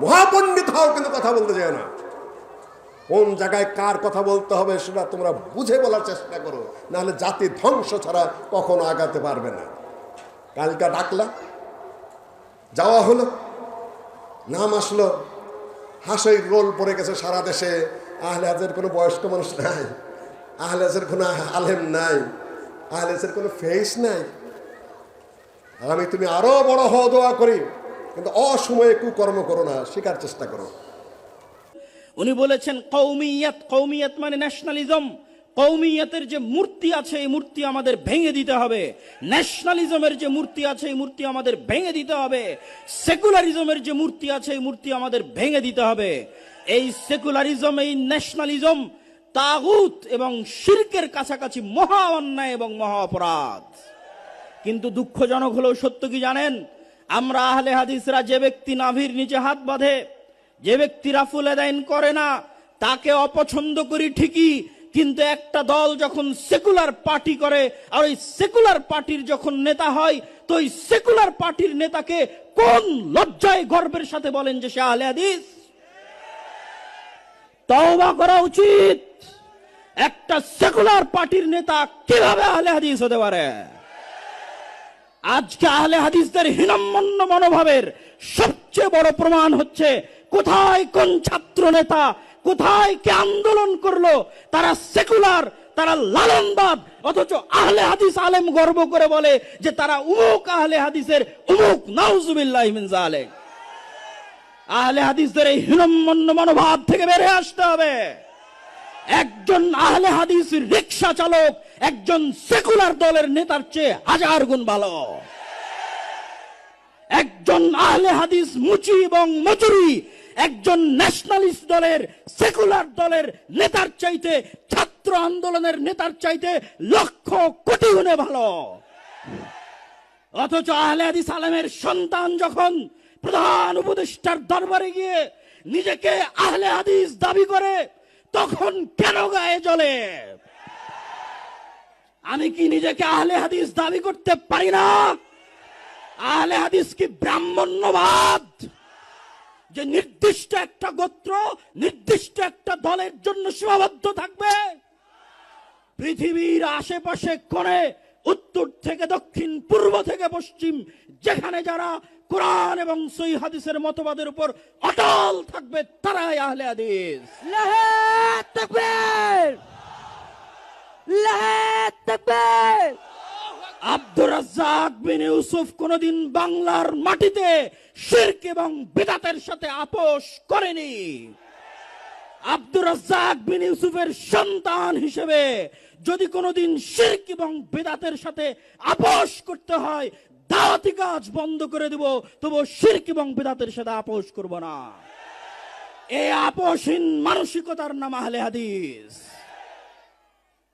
মহাপণ্ডিত হও, কিন্তু কথা বলতে যায় না। কোন জায়গায় কার কথা বলতে হবে সেটা তোমরা বুঝে বলার চেষ্টা করো। নাহলে জাতি ধ্বংস ছাড়া কখনো আগাতে পারবে না। কালকা ডাকলা, যাওয়া হলো, নাম আসলো, হাসের রোল পড়ে গেছে সারা দেশে। আহলে হাজের কোনো বয়স্ক মানুষ নাই, আহলে হাজের কোনো আলেম নাই, আহলে হাজের কোনো ফেস নাই। আমি তুমি আরও বড় হওয়া দোয়া করি। কিন্তু অসময়ে কুকর্ম করো না শেখার চেষ্টা করো। উনি বলেছেন কৌমিয়াত কৌমিয়াত মানে ন্যাশনালিজম কৌমিয়াতের যে মূর্তি আছে, এই মূর্তি আমাদের ভেঙে দিতে হবে। ন্যাশনালিজমের যে মূর্তি আছে, এই মূর্তি আমাদের ভেঙে দিতে হবে। সেকুলারিজমের যে মূর্তি আছে, এই মূর্তি আমাদের ভেঙে দিতে হবে। এই সেকুলারিজম এই ন্যাশনালিজম তাগুত এবং শিরকের কাছাকাছি মহা অন্যায় এবং মহা অপরাধ। কিন্তু দুঃখজনক হলেও সত্য কি জানেন? আমরা আহলে হাদিসরা যে ব্যক্তি নাভির নিচে হাত বাঁধে, যে ব্যক্তি রাফুল আদাইন করে না, তাকে অপছন্দ করি ঠিকই, কিন্তু একটা দল যখন সেকুলার পার্টি করে, আর ওই সেকুলার পার্টির যখন নেতা হয়, তো ওই সেকুলার পার্টির নেতাকে কোন লজ্জায় গর্বের সাথে বলেন যে সে আহলে হাদিস? তওবা করা উচিত। একটা সেকুলার পার্টির নেতা কীভাবে আহলে হাদিস হতে পারে? আজকে আহলে হাদিসদের হীনম্মন্য মনোভাবের সবচেয়ে বড় প্রমাণ হচ্ছে, কোথায় কোন ছাত্র নেতা কোথায় কে আন্দোলন করল, তারা সেকুলার, তারা লালনবাদ, অথচ আহলে হাদিস আলেম গর্ব করে বলে যে তারা উমুক আহলে হাদিসের, উমুক, নাউজুবিল্লাহ জালেক আহলে হাদিসদের এই হীনম্মন্য মনোভাব থেকে বের হয়ে আসতে হবে। একজন আহলে হাদিস রিক্সা চালক, একজন সেকুলার দলের নেতার চেয়ে হাজার গুণ ভালো। একজন আহলে হাদিস মুচি এবং মজুরি, একজন ন্যাশনালিস্ট দলের, সেকুলার দলের নেতার চাইতে, ছাত্র আন্দোলনের নেতার চাইতে লক্ষ কোটি গুণে ভালো। অথচ আহলে হাদিস আলেমের সন্তান যখন প্রধান উপদেষ্টার দরবারে গিয়ে নিজেকে আহলে হাদিস দাবি করে তখন কেন গায়ে জ্বলে আমি কি নিজেকে আহলে হাদিস দাবি করতে পারি না? আহলে হাদিস কি ব্রাহ্মণ্যবাদ? যে নির্দিষ্ট একটা গোত্র, নির্দিষ্ট একটা দলের জন্য সীমাবদ্ধ থাকবে? পৃথিবীর আশেপাশে কোণে উত্তর থেকে দক্ষিণ পূর্ব থেকে পশ্চিম যেখানে যারা কোরআন এবং সই হাদিসের মতবাদের উপর অটল থাকবে তারাই আহলে হাদিস। আব্দুর রাজ্জাক বিন ইউসুফ কোনদিন বাংলার মাটিতে শিরক এবং বিদাতের সাথে আপোষ করেনি। আব্দুর রাজ্জাক বিন ইউসুফের সন্তান হিসেবে যদি কোনোদিন শির্ক এবং বেদাতের সাথে আপোষ করতে হয়, দাওয়াতি কাজ বন্ধ করে দেব, তবু শির্ক এবং বেদাতের সাথে আপোষ করব না। এই আপোষহীন মানসিকতার নাম আহলে হাদিস।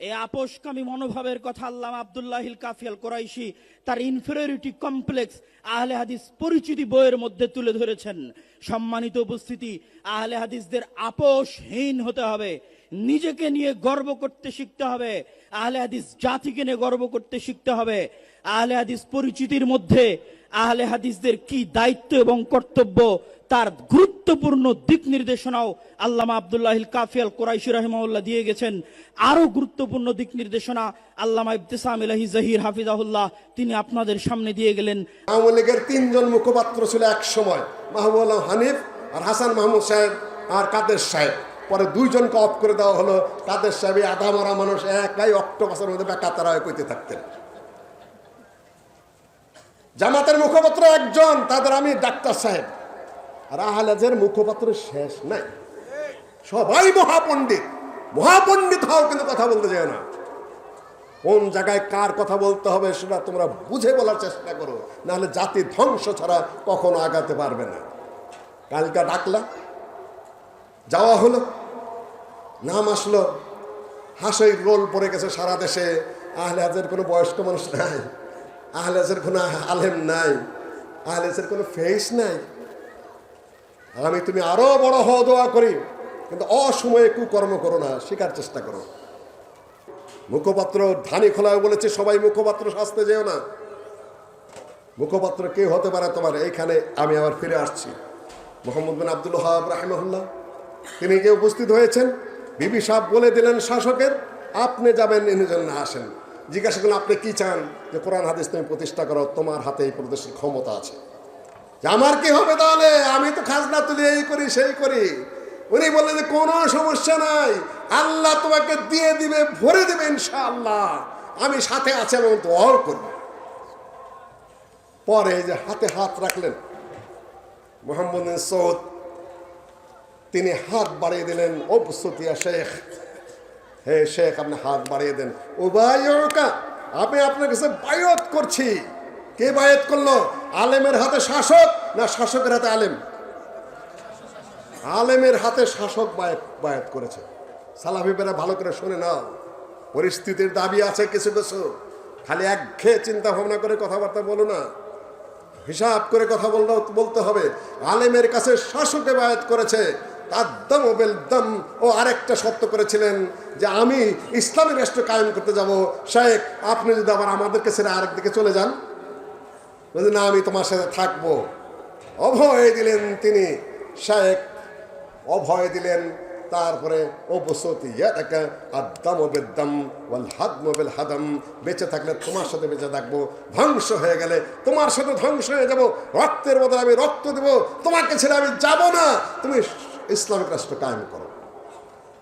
এই আপোষকামী মনোভাবের কথা আল্লাহ আব্দুল্লাহিল কাফিয়াল কোরাইশি তার ইনফেরিয়রিটি কমপ্লেক্স আহলে হাদিস পরিচিতি বইয়ের মধ্যে তুলে ধরেছেন। সম্মানিত উপস্থিতি, আহলে হাদিসদের আপোষহীন হতে হবে। নিজেকে নিয়ে গর্ব করতে শিখতে হবে। আহলে হাদিস জাতিকে নিয়ে গর্ব করতে শিখতে হবে। আহলে হাদিস পরিচিতির মধ্যে আহলে হাদিসদের কি দায়িত্ব এবং কর্তব্য? তার গুরুত্বপূর্ণ দিক নির্দেশনাও আল্লামা আব্দুল্লাহিল কাফিয়াল কোরাইশি রহমাউল্লাহ দিয়ে গেছেন। আরও গুরুত্বপূর্ণ দিক নির্দেশনা আল্লামা ইবতিসাম ইলাহি জাহির হাফিজাহুল্লাহ তিনি আপনাদের সামনে দিয়ে গেলেন। আওয়ামী লীগের তিনজন মুখপাত্র ছিল এক সময় মাহবুব হানিফ আর হাসান মাহমুদ সাহেব আর কাদের সাহেব। পরে দুইজনকে অফ করে দেওয়া হলো। কাদের সাহেব আধা মরা মানুষ একাই অক্টোপাসের মধ্যে বেকাতারা কইতে থাকতেন। জামাতের মুখপাত্র একজন, তাদের আমি ডাক্তার সাহেব। আর আহলাজের মুখপাত্র শেষ নাই। সবাই মহাপণ্ডিত। মহাপণ্ডিত হও কিন্তু কথা বলতে যায় না। কোন জায়গায় কার কথা বলতে হবে সেটা তোমরা বুঝে বলার চেষ্টা করো। নাহলে জাতি ধ্বংস ছাড়া কখনো আগাতে পারবে না। কালকা ডাকলা যাওয়া হলো। নাম আসলো। হাসই রোল পড়ে গেছে সারা দেশে। আহলে হাজের কোনো বয়স্ক মানুষ নাই। আহলে হাজের কোনো আলেম নাই আহলে হাজের কোনো ফেস নাই। আমি তুমি আরও বড় হওয়া দোয়া করি, কিন্তু অসময়ে কুকর্ম করো না শেখার চেষ্টা করো। মুখপাত্র ধানি খোলায় বলেছে, সবাই মুখপাত্র শাস্তে যেও না। মুখপাত্র কে হতে পারে তোমার? এইখানে আমি আবার ফিরে আসছি। মোহাম্মদ বিন আব্দুল হাব রাহিমহুল্লাহ, তিনি যে উপস্থিত হয়েছেন, বিবি সাহেব বলে দিলেন শাসকের, আপনি যাবেন এনে জন্য আসেন। জিজ্ঞাসা করলেন, আপনি কি চান? যে কোরআন হাদিস তুমি প্রতিষ্ঠা করো, তোমার হাতে এই প্রদেশের ক্ষমতা আছে। আমার কি হবে তাহলে? আমি তো খাজনা তুলি এই করি, সেই করি। উনি বললেন যে, কোনো সমস্যা নাই। আল্লাহ তোমাকে দিয়ে দিবে, ভরে দেবে ইনশাআল্লাহ। আমি সাথে আছে এবং দোয়াও করব। পরে যে হাতে হাত রাখলেন, মোহাম্মদ সৌদ, তিনি হাত বাড়িয়ে দিলেন, ও শেখ, হে শেখ, আপনি হাত বাড়িয়ে দেন। ভাইকা আমি আপনার কাছে বায়ত করছি। কে বায়ত করল? আলেমের হাতে শাসক না শাসকের হাতে আলেম? আলেমের হাতে শাসক বায়াত বায়াত করেছে। সালাফিবেরা ভালো করে শুনে নাও। পরিস্থিতির দাবি আছে কিছু কিছু। খালি একঘেয়ে চিন্তা ভাবনা করে কথাবার্তা বলো না। হিসাব করে কথা বলতে হবে। আলেমের কাছে শাসকে বায়াত করেছে। তার দম বেল দম ও আরেকটা শর্ত করেছিলেন যে আমি ইসলামী রাষ্ট্র কায়েম করতে যাব। শেখ, আপনি যদি আবার আমাদেরকে ছেড়ে আরেক দিকে চলে যান? বলছে না, আমি তোমার সাথে থাকব। অভয় দিলেন তিনি। শেখ অভয় দিলেন। তারপরে অবসতি ইয়াদাকা আদাম বেদাম ওয়াল হাদম বেল হাদম, বেঁচে থাকলে তোমার সাথে বেঁচে থাকব। ধ্বংস হয়ে গেলে তোমার সাথে ধ্বংস হয়ে যাব। রক্তের বদলে আমি রক্ত দেব। তোমাকে ছেড়ে আমি যাব না। তুমি ইসলামিক রাষ্ট্র কায়েম করো।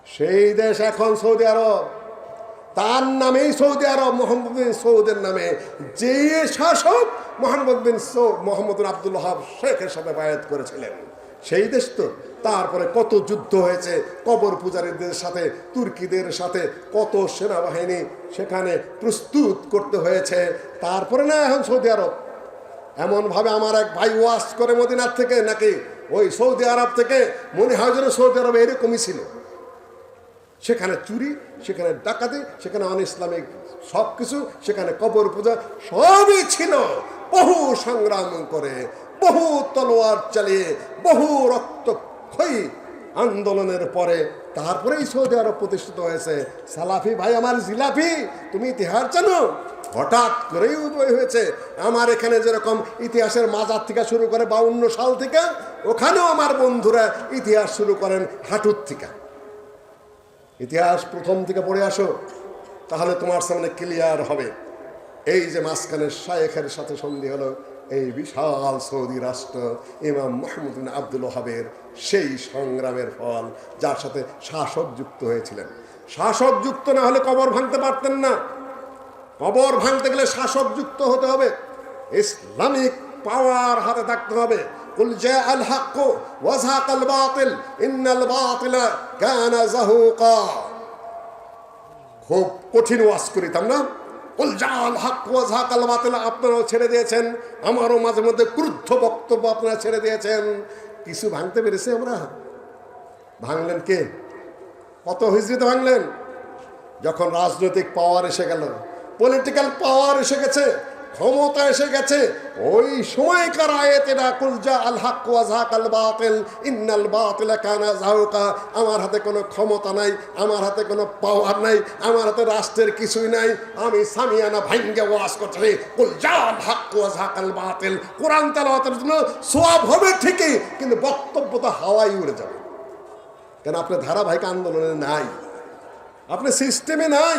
সেই দেশ এখন সৌদি আরব। তার নামেই সৌদি আরব, মোহাম্মদ বিন সৌদের নামে। যে শাসক মোহাম্মদ বিন সৌ মোহাম্মদ আব্দুল হাব শেখের সাথে বায়াত করেছিলেন। সেই দেশ তো। তারপরে কত যুদ্ধ হয়েছে, কবর পূজারীদের সাথে, তুর্কিদের সাথে, কত সেনাবাহিনী সেখানে প্রস্তুত করতে হয়েছে। তারপরে না এখন সৌদি আরব। এমনভাবে আমার এক ভাই ওয়াশ করে মদিনার থেকে নাকি ওই সৌদি আরব থেকে মনে হয় যেন সৌদি আরব এরকমই ছিল। সেখানে চুরি, সেখানে ডাকাতি, সেখানে অন ইসলামিক সব কিছু সেখানে কবর পূজা, সবই ছিল। বহু সংগ্রাম করে, বহু তলোয়ার চালিয়ে, বহু রক্ত রক্তক্ষয়ী আন্দোলনের পরে তারপরেই সৌদি আরব প্রতিষ্ঠিত হয়েছে। সালাফি, ভাই আমার জিলাফি তুমি ইতিহাস জানো? হঠাৎ করেই উদয় হয়েছে। আমার এখানে যেরকম ইতিহাসের মাজার থেকে শুরু করে বাউন্ন সাল থেকে, ওখানেও আমার বন্ধুরা ইতিহাস শুরু করেন হাঁটুর থেকে। ইতিহাস প্রথম থেকে পড়ে আসো, তাহলে তোমার সামনে ক্লিয়ার হবে। এই যে মাঝখানে শায়েখের সাথে সন্ধি হলো এই বিশাল সৌদি রাষ্ট্র ইমাম মাহমুদ বিন আব্দুল ওহাবের সেই সংগ্রামের ফল যার সাথে শাসক যুক্ত হয়েছিলেন শাসক যুক্ত না হলে কবর ভাঙতে পারতেন না কবর ভাঙতে গেলে শাসক যুক্ত হতে হবে ইসলামিক পাওয়ার হাতে থাকতে হবে قل جاء الحق وزهق الباطل إن الباطل كان زهوقا খুব কঠিন ওয়াজ করিতাম না হাক আপনারাও ছেড়ে দিয়েছেন। আমারও মাঝে মধ্যে ক্রুদ্ধ বক্তব্য আপনারা ছেড়ে দিয়েছেন। কিছু ভাঙতে পেরেছি আমরা? ভাঙলেন কে? কত হিজড়িতে ভাঙলেন? যখন রাজনৈতিক পাওয়ার এসে গেল পলিটিক্যাল পাওয়ার এসে গেছে ক্ষমতা এসে গেছে। ওই সময়কার আয়াতেরা কুলজা আল হক ওয়াজহাক আল বাতিল, ইন্নাল বাতিল কানা জাহুকা আমার হাতে কোনো ক্ষমতা নাই, আমার হাতে কোনো পাওয়ার নাই, আমার হাতে রাষ্ট্রের কিছুই নাই। আমি সামিয়ানা ভাঙ্গে ওয়াজ করছি কুলজা আল হক ওয়াজহাক আল বাতিল। কোরআন তেলাওয়াতের জন্য সওয়াব হবে ঠিকই, কিন্তু বক্তব্য তো হাওয়াই উড়ে যাবে। কেন, আপনার ধারাবাহিক আন্দোলনে নাই? আপনি সিস্টেমে নাই?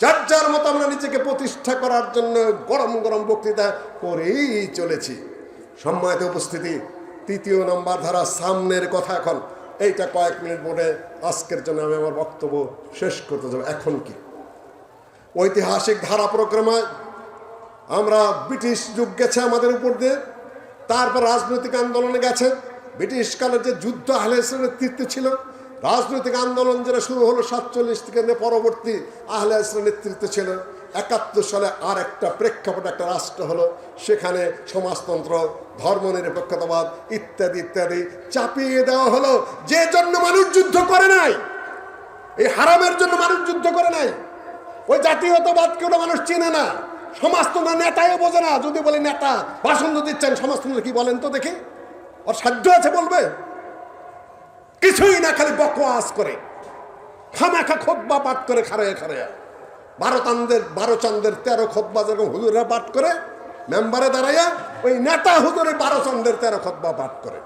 যার যার মতো আমরা নিজেকে প্রতিষ্ঠা করার জন্য গরম গরম বক্তৃতা করেই চলেছি। সম্মানিত উপস্থিতি, তৃতীয় নম্বর ধারা সামনের কথা এখন। এইটা কয়েক মিনিট বলে আজকের জন্য আমি আমার বক্তব্য শেষ করতে যাব। এখন কি? ঐতিহাসিক ধারা প্রক্রমায় আমরা ব্রিটিশ যুগ গেছে আমাদের উপর দিয়ে, তারপর রাজনৈতিক আন্দোলনে গেছে। ব্রিটিশ কালের যে যুদ্ধ আহলে ইসলামের নেতৃত্বে ছিল রাজনৈতিক আন্দোলন যেটা শুরু হলো সাতচল্লিশ থেকে পরবর্তী আহলে ইসলামের নেতৃত্বে ছিল, একাত্তর সালে আর একটা প্রেক্ষাপট একটা রাষ্ট্র হলো, সেখানে সমাজতন্ত্র ধর্মনিরপেক্ষতাবাদ ইত্যাদি ইত্যাদি চাপিয়ে দেওয়া হলো। যে জন্য মানুষ যুদ্ধ করে নাই, এই হারামের জন্য মানুষ যুদ্ধ করে নাই। ওই জাতীয়তাবাদকে ওটা মানুষ চেনে না, সমাজতন্ত্র নেতাও বোঝে না। যদি বলে নেতা, ভাষণ যদি দিচ্ছেন, সমাজতন্ত্র কি বলেন তো দেখি। ওর সাধ্য আছে বলবে? কিছুই না, খালি বকওয়াস করে। খামাখা খোদ্া পাঠ করে খারে খারে বারো চান্দের বারো চান্দের তেরো খোদ্া যেরকম হুজুরা পাঠ করে, মেম্বারে দাঁড়াইয়া ওই নেতা হুজুরে বারো চান্দের তেরো খোদ্া পাঠ করে।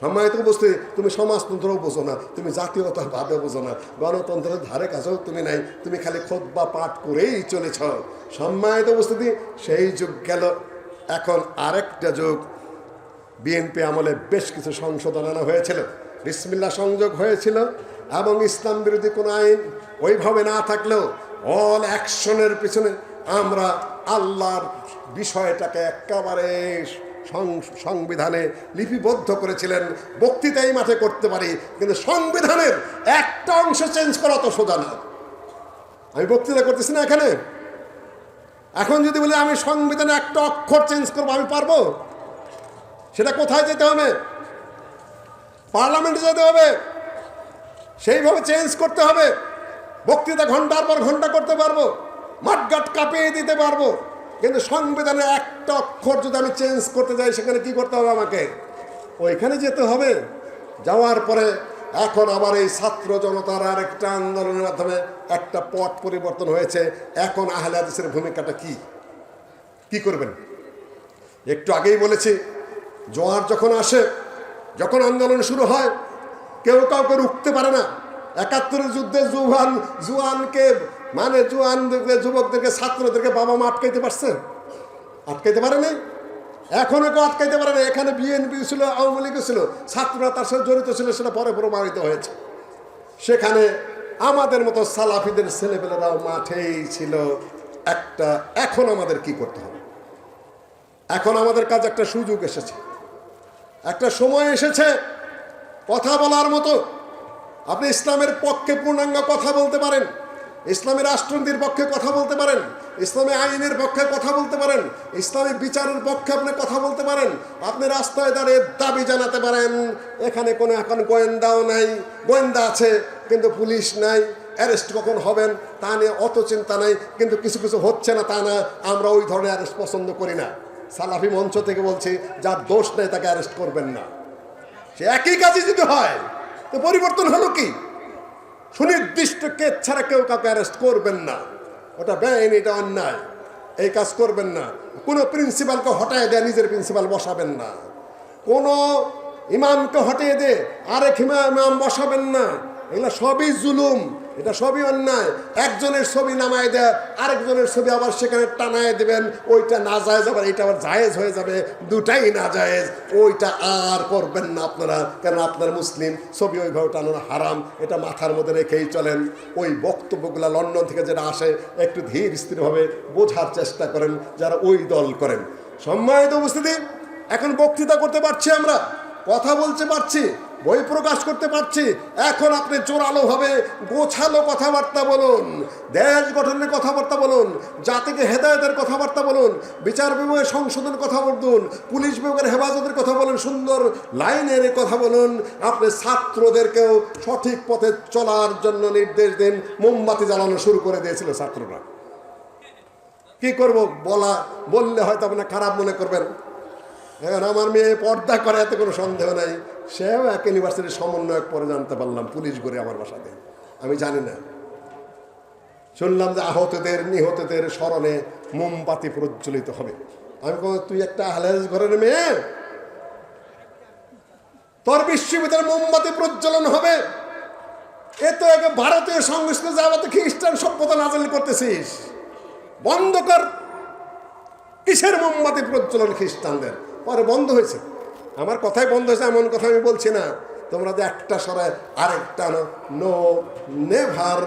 সম্মানিত বুঝতে তুমি সমাজতন্ত্রও বোঝো না, তুমি জাতীয়তা ভাবে বোঝো না, গণতন্ত্রের ধারে কাছেও তুমি নাই, তুমি খালি খোদ্া পাঠ করেই চলেছ। সম্মানিত উপস্থিতি, সেই যুগ গেল। এখন আরেকটা যুগ। বিএনপি আমলে বেশ কিছু সংশোধন আনা হয়েছিল। বিসমিল্লা সংযোগ হয়েছিল এবং ইসলাম বিরোধী কোনো আইন ওইভাবে না থাকলেও অল অ্যাকশনের পিছনে আমরা আল্লাহর বিষয়টাকে একেবারে সংবিধানে লিপিবদ্ধ করেছিলেন। বক্তৃতা এই মাঠে করতে পারি, কিন্তু সংবিধানের একটা অংশ চেঞ্জ করা তো সোজা না। আমি বক্তৃতা করতেছি না এখানে? এখন যদি বলি আমি সংবিধানে একটা অক্ষর চেঞ্জ করব, আমি পারব? সেটা কোথায় যেতে হবে? পার্লামেন্টে যেতে হবে। সেইভাবে চেঞ্জ করতে হবে। বক্তৃতা ঘণ্টার পর ঘণ্টা করতে পারব। মাঠঘাট কাঁপিয়ে দিতে পারব। কিন্তু সংবিধানের একটা অক্ষর যদি আমি চেঞ্জ করতে যাই, সেখানে কি করতে হবে আমাকে? ওইখানে যেতে হবে। যাওয়ার পরে এখন আবার এই ছাত্র জনতার আর একটা আন্দোলনের মাধ্যমে একটা পট পরিবর্তন হয়েছে। এখন আহলে ভূমিকাটা কি? কি করবেন? একটু আগেই বলেছি, জোয়ার যখন আসে যখন আন্দোলন শুরু হয়, কেউ কাউকে রুখতে পারে না। একাত্তরের যুদ্ধে জুয়ান, জুয়ানকে মানে জুয়ানদেরকে যুবকদেরকে, ছাত্রদেরকে বাবা মা আটকাইতে পারছে? আটকাইতে পারে নাই? এখনও কেউ আটকাইতে পারে না এখানে বিএনপি ছিল, আওয়ামী লীগ ছিল, ছাত্ররা তার সাথে জড়িত ছিল, সেটা পরে প্রমাণিত হয়েছে। সেখানে আমাদের মতো সালাফিদের ছেলেপেলেরাও মাঠেই ছিল। একটা, এখন আমাদের কি করতে হবে? এখন আমাদের কাছে একটা সুযোগ এসেছে। একটা সময় এসেছে কথা বলার মতো। আপনি ইসলামের পক্ষে পূর্ণাঙ্গ কথা বলতে পারেন। ইসলামী রাষ্ট্রনীতির পক্ষে কথা বলতে পারেন। ইসলামী আইনের পক্ষে কথা বলতে পারেন। ইসলামী বিচারের পক্ষে আপনি কথা বলতে পারেন। আপনি রাস্তায় দাঁড়িয়ে দাবি জানাতে পারেন, এখানে কোনো এখন গোয়েন্দাও নাই, গোয়েন্দা আছে, কিন্তু পুলিশ নাই, অ্যারেস্ট কখন হবেন তা নিয়ে অত চিন্তা নাই, কিন্তু কিছু কিছু হচ্ছে না তা না, আমরা ওই ধরনের অ্যারেস্ট পছন্দ করি না। সালাফি মঞ্চ থেকে বলছি, যার দোষ নেই তাকে অ্যারেস্ট করবেন না। সে একই কাজে যদি হয়, তো পরিবর্তন হলো কি? সুনির্দিষ্ট কেস ছাড়া কেউ কাউকে অ্যারেস্ট করবেন না। ওটা বেআইনি, এটা অন্যায়। এই কাজ করবেন না। কোনো প্রিন্সিপালকে হটায় দেয়, নিজের প্রিন্সিপাল বসাবেন না। কোনো ইমামকে হটিয়ে দে আরেক ইমা- ইমাম বসাবেন না। এগুলো সবই জুলুম, এটা সবই অন্যায়। একজনের ছবি নামায় দেয়, আরেকজনের ছবি আবার সেখানে টানায় দেবেন, ওইটা না জায়েজ, আবার এটা আবার জায়েজ হয়ে যাবে, দুটাই না জায়েজ। ওইটা আর করবেন না আপনারা কেন আপনার মুসলিম, ছবি ওইভাবে টানানো হারাম, এটা মাথার মধ্যে রেখেই চলেন। ওই বক্তব্যগুলো লন্ডন থেকে যেটা আসে, একটু ধীর স্থিরভাবে বোঝার চেষ্টা করেন, যারা ওই দল করেন। সম্মানিত উপস্থিতি, এখন বক্তৃতা করতে পারছি আমরা, কথা বলতে পারছি। বই প্রকাশ করতে পারছি। এখন আপনি জোরালো ভাবে গোছালো কথাবার্তা বলুন, দেশ গঠনের কথাবার্তা বলুন, জাতিকে হেদায়তের কথাবার্তা বলুন, বিচার বিভাগের সংশোধনের কথা বলুন, পুলিশ বিভাগের হেফাজতের কথা বলুন, সুন্দর লাইনের কথা বলুন, আপনি ছাত্রদেরকেও সঠিক পথে চলার জন্য নির্দেশ দিন, মোমবাতি জ্বালানো শুরু করে দিয়েছিল ছাত্ররা। কি করব বলা, বললে হয়তো আপনি খারাপ মনে করবেন। এখন আমার মেয়ে পর্দা করে, এতে কোনো সন্দেহ নাই। সেও এক ইউনিভার্সিটির সমন্বয়ক পরে জানতে পারলাম, পুলিশ করে আমার বাসাতে। আমি জানি না। শুনলাম যে আহতদের, নিহতদের স্মরণে মোমবাতি প্রজ্বলিত হবে। আমি তুই একটা আহলেজ ঘরের মেয়ে? তোর বিশ্ববিদ্যালয়ে মোমবাতি প্রজ্বলন হবে? এ তো একে ভারতীয় সংস্কৃতি যাওয়াতে খ্রিস্টান সভ্যতা নাজল করতেছিস। বন্ধ কর। কিসের মোমবাতি প্রজ্বলন খ্রিস্টানদের? পরে বন্ধ হয়েছে। আমার কথাই বন্ধ হয়েছে, এমন কথা আমি বলছি না। তোমরা যে একটা সরায় আরেকটা আনো। নো নেভার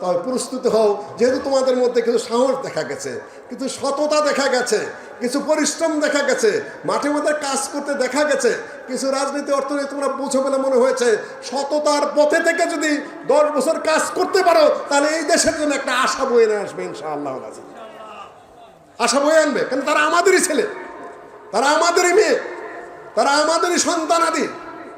তবে প্রস্তুত হও। যেহেতু তোমাদের মধ্যে কিছু সাহস দেখা গেছে, কিছু সততা দেখা গেছে, কিছু পরিশ্রম দেখা গেছে মাঠে মধ্যে কাজ করতে দেখা গেছে, কিছু রাজনীতি, অর্থনীতি তোমরা বুঝো বলে মনে হয়েছে, সততার পথে থেকে যদি দশ বছর কাজ করতে পারো, তাহলে এই দেশের জন্য একটা আশা বয়ে নিয়ে আসবে, ইনশাআল্লাহ আল্লাহ আশা বয়ে আনবে, কারণ তারা আমাদেরই ছেলে, তারা আমাদেরই মেয়ে। তারা আমাদেরই সন্তানাদি।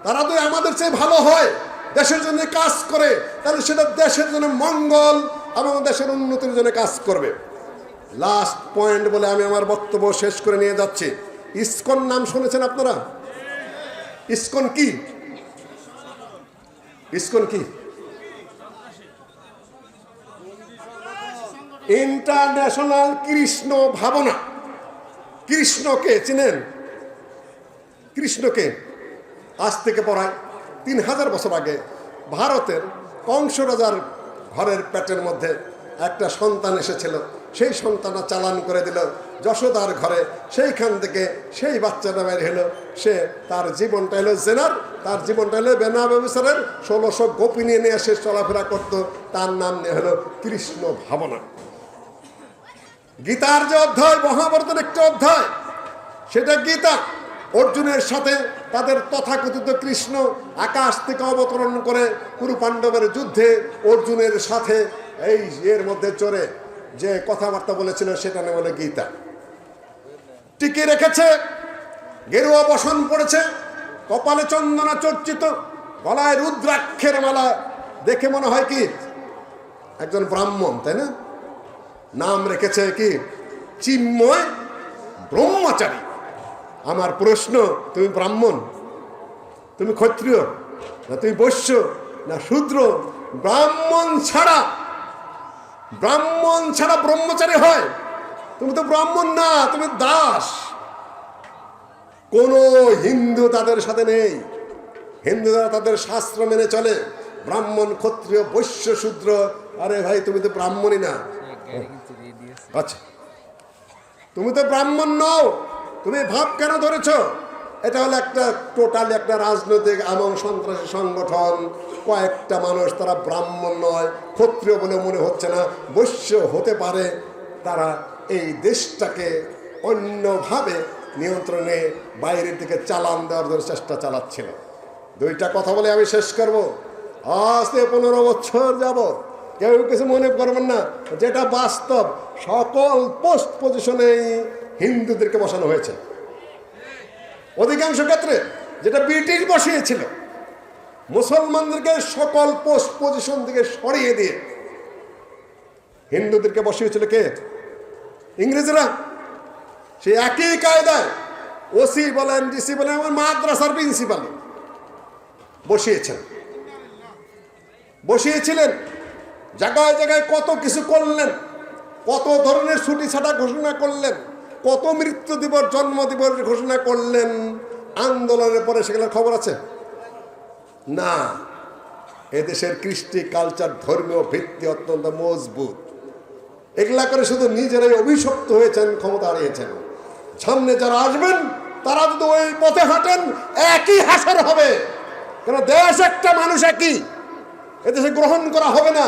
তারা যদি আমাদের চেয়ে ভালো হয়, দেশের জন্য কাজ করে, তাহলে সেটা দেশের জন্য মঙ্গল এবং দেশের উন্নতির জন্য কাজ করবে। লাস্ট পয়েন্ট বলে আমি আমার বক্তব্য শেষ করে নিয়ে যাচ্ছি। ইসকন নাম শুনেছেন আপনারা? ইসকন কি? ইসকন কি? ইন্টারন্যাশনাল কৃষ্ণ ভাবনা। কৃষ্ণকে চিনেন? কৃষ্ণকে আজ থেকে পড়ায় তিন হাজার বছর আগে ভারতের কংস রাজার ঘরের পেটের মধ্যে একটা সন্তান এসেছিল। সেই সন্তানটা চালান করে দিল যশোদার ঘরে। সেইখান থেকে সেই বাচ্চাটা বের হলো। সে তার জীবনটা হলো জেনার, তার জীবনটা হলো বেনা ব্যবসারের। ষোলোশো গোপী নিয়ে নিয়ে সে চলাফেরা করতো। তার নাম নিয়ে হলো কৃষ্ণ ভাবনা। গীতার যে অধ্যায়, মহাভারতের একটা অধ্যায়, সেটা গীতা। অর্জুনের সাথে তাদের তথাকথিত কৃষ্ণ আকাশ থেকে অবতরণ করে কুরু পাণ্ডবের যুদ্ধে অর্জুনের সাথে এই এর মধ্যে চড়ে। যে কথাবার্তা বলেছিল সেটা নিয়ে বলে গীতা। টিকে রেখেছে, গেরুয়া বসন পড়েছে, কপালে চন্দনা চর্চিত, গলায় রুদ্রাক্ষের মালা। দেখে মনে হয় কি, একজন ব্রাহ্মণ, তাই না? নাম রেখেছে কি, চিন্ময় ব্রহ্মচারী। আমার প্রশ্ন তুমি ব্রাহ্মণ? তুমি ক্ষত্রিয়? না তুমি বৈশ্য? না শূদ্র? ব্রাহ্মণ ছাড়া ব্রাহ্মণ ছাড়া ব্রহ্মচারী হয়? তুমি তো ব্রাহ্মণ না তুমি দাস। কোন হিন্দু তাদের সাথে নেই। হিন্দুরা তাদের শাস্ত্র মেনে চলে। ব্রাহ্মণ ক্ষত্রিয় বৈশ্য শূদ্র। আরে ভাই তুমি তো ব্রাহ্মণই না। আচ্ছা। তুমি তো ব্রাহ্মণ নও। তুমি ভাব কেন ধরেছ? এটা হলো একটা টোটাল একটা রাজনৈতিক এবং সন্ত্রাসী সংগঠন। কয়েকটা মানুষ তারা ব্রাহ্মণ নয়, ক্ষত্রিয় বলে মনে হচ্ছে না, বৈশ্য হতে পারে। তারা এই দেশটাকে অন্যভাবে নিয়ন্ত্রণে বাইরের দিকে চালান দেওয়ার জন্য চেষ্টা চালাচ্ছিল। দুইটা কথা বলে আমি শেষ করব। আজ থেকে পনেরো বছর যাব কেউ কিছু মনে করবেন না, যেটা বাস্তব, সকল পোস্ট পজিশনেই হিন্দুদেরকে বসানো হয়েছে। অধিকাংশ ক্ষেত্রে যেটা ব্রিটিশ বসিয়েছিল, মুসলমানদেরকে সকল পোস্ট পজিশন থেকে সরিয়ে দিয়ে হিন্দুদেরকে বসিয়েছিল কে? ইংরেজরা। সেই একই কায়দায় ওসি বলেন ডিসি বলেন আমার মাদ্রাসার প্রিন্সিপাল বসিয়েছেন। বসিয়েছিলেন, জায়গায় জায়গায় কত কিছু করলেন, কত ধরনের ছুটি ছাটা ঘোষণা করলেন কত মৃত্যু দিবস, জন্ম দিবস ঘোষণা করলেন? আন্দোলনের পরে সেগুলোর খবর আছে? না। এদেশের কৃষ্টি কালচার, ধর্মীয় ভিত্তি অত্যন্ত মজবুত। এগুলা করে শুধু নিজেরাই অভিশপ্ত হয়েছেন, ক্ষমতা হারিয়েছেন। সামনে যারা আসবেন, তারা যদি ওই পথে হাঁটেন, একই হাসার হবে। কেন দেশ একটা, মানুষ একই। এদেশে গ্রহণ করা হবে না।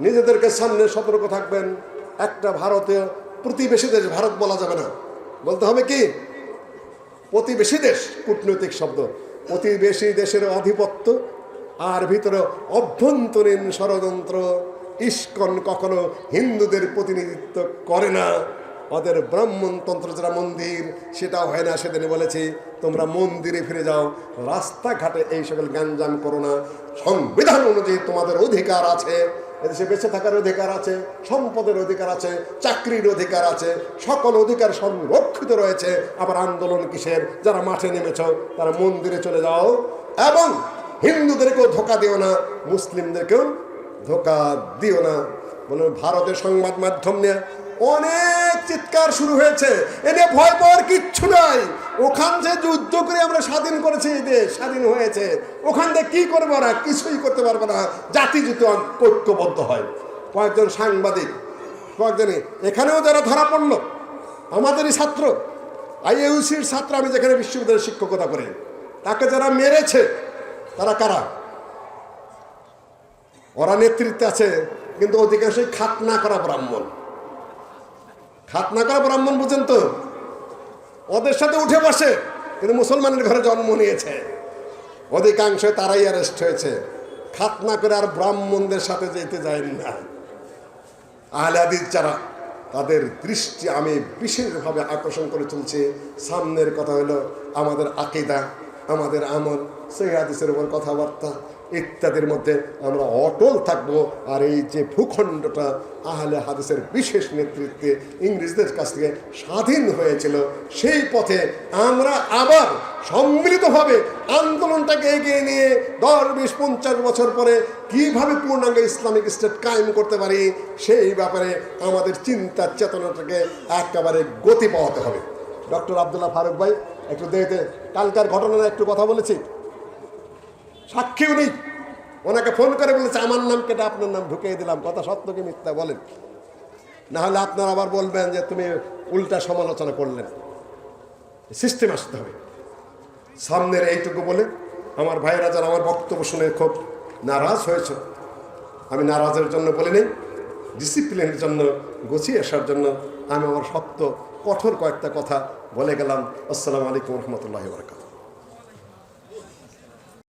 নিজেদেরকে সামনে সতর্ক থাকবেন। একটা ভারতীয় প্রতিবেশী দেশ ভারত বলা যাবে না। বলতে হবে কি? প্রতিবেশী দেশ, কূটনৈতিক শব্দ। প্রতিবেশী দেশের আধিপত্য আর ভিতরে অভ্যন্তরীণ ষড়যন্ত্র, ইস্কন কখনো হিন্দুদের প্রতিনিধিত্ব করে না। ওদের ব্রাহ্মণতন্ত্র যারা মন্দির সেটা হয় না সেদিনে বলেছি, তোমরা মন্দিরে ফিরে যাও, রাস্তাঘাটে এই সকল গ্যাঞ্জাম করো না। সংবিধান অনুযায়ী তোমাদের অধিকার আছে। এদেশে বেঁচে থাকার অধিকার আছে, সম্পদের অধিকার আছে, চাকরির অধিকার আছে, সকল অধিকার সংরক্ষিত রয়েছে। আবার আন্দোলন কিসের? যারা মাঠে নেমেছ, তারা মন্দিরে চলে যাও। এবং হিন্দুদেরকেও ধোকা দিও না, মুসলিমদেরকেও ধোকা দিও না। বলুন, ভারতের সংবাদ মাধ্যম নিয়ে অনেক চিৎকার শুরু হয়েছে। এনে ভয় পাওয়ার কিচ্ছু নাই। ওখান যে যুদ্ধ করে আমরা স্বাধীন করেছি এই দেশ, স্বাধীন হয়েছে। ওখান থেকে কি করব না কিছুই করতে পারব না। জাতি যদি ঐক্যবদ্ধ হয়। কয়েকজন সাংবাদিক কয়েকজনই এখানেও যারা ধরা পড়ল, আমাদেরই ছাত্র। আইএউসির ছাত্র আমি যেখানে বিশ্ববিদ্যালয়ের শিক্ষকতা করি, তাকে যারা মেরেছে, তারা কারা? ওরা নেতৃত্বে আছে, কিন্তু অধিকাংশই খাতনা করা ব্রাহ্মণ। খাতনা করা ব্রাহ্মণ বুঝেন তো? ওদের সাথে উঠে বসে, কিন্তু মুসলমানের ঘরে জন্ম নিয়েছে। অধিকাংশ তারাই অ্যারেস্ট হয়েছে। খাতনা করে আর ব্রাহ্মণদের সাথে যেতে যায় না। আহলে হাদিস যারা, তাদের দৃষ্টি আমি বিশেষভাবে আকর্ষণ করে চলছে সামনের কথা হলো, আমাদের আকিদা, আমাদের আমল, সেই হাদিসের উপর কথাবার্তা ইত্যাদির মধ্যে আমরা অটল থাকব। আর এই যে ভূখণ্ডটা, আহলে হাদিসের বিশেষ নেতৃত্বে ইংরেজদের কাছ থেকে স্বাধীন হয়েছিল, সেই পথে আমরা আবার সম্মিলিতভাবে আন্দোলনটাকে এগিয়ে নিয়ে দশ, বিশ, পঞ্চাশ বছর পরে কীভাবে পূর্ণাঙ্গ ইসলামিক স্টেট কায়েম করতে পারি, সেই ব্যাপারে আমাদের চিন্তা চেতনাটাকে একেবারে গতি পাওয়াতে হবে। ডক্টর আবদুল্লাহ ফারুক ভাই, একটু দেখতে কালকার ঘটনার একটু কথা বলেছি? সাক্ষী উনি। ওনাকে ফোন করে বলেছে, আমার নাম কেটে আপনার নাম ঢুকিয়ে দিলাম, কথা সত্য কি মিথ্যা বলেন? না হলে আপনারা আবার বলবেন যে তুমি উল্টা সমালোচনা করলেন। সিস্টেম আসতে হবে। সামনের এইটুকু বলে আমার ভাইয়েরা যারা আমার বক্তব্য শুনে খুব নারাজ হয়েছে, আমি নারাজের জন্য বলি নেই ডিসিপ্লিনের জন্য, গুছিয়ে আসার জন্য আমি আমার শক্ত কঠোর কয়েকটা কথা বলে গেলাম। আসসালামু আলাইকুম রহমতুল্লাহ বরকাত